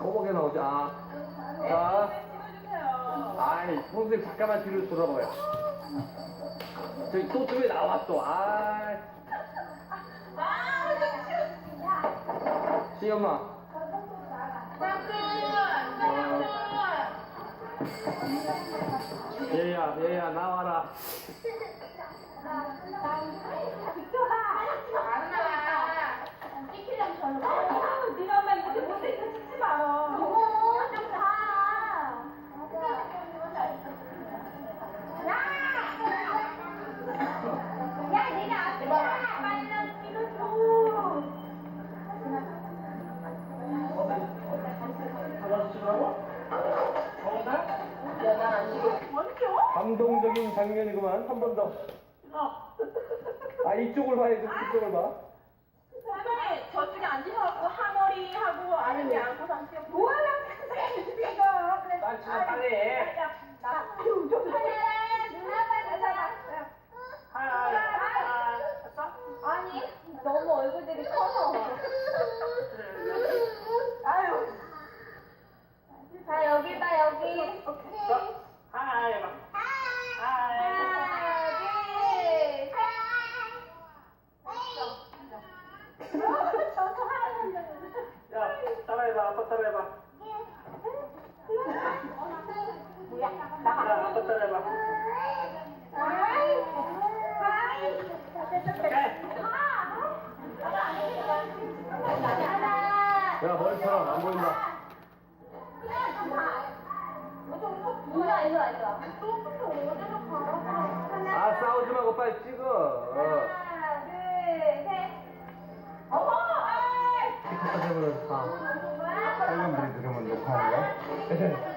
꼬박에 나오자. 자. 아이, 선생님 잠깐만 뒤로 돌아봐요. 저기 또 나와 또. 아이. 시 엄마. 얘야, 얘야, 나와라. 감동적인 장면이구만. 한 번 더. 아, 이쪽을 봐야지. 이쪽을 봐. 할머니 저쪽에 앉으셔갖고 하머리 하고 아니면 안고 상태 뭐하려 이거 빨리 쳐, 빨리 해. 나좀 누나 빨리 아니, 너무 얼굴들이 커서. 아유 자, 여기 봐, 여기. 하이, 봐. 하나, 둘. 야, 아빠 따라 해봐. 뭐야? 야, 아빠 따라 해봐. 야, 머리처럼 안 보인다. 뭐야, 이거 이거. 아, 싸우지 말고 빨리 찍어. 어. 하나, 둘, 셋. 어머! 아이! 뭐야? 빨간불이 들으면 녹화하는 거야?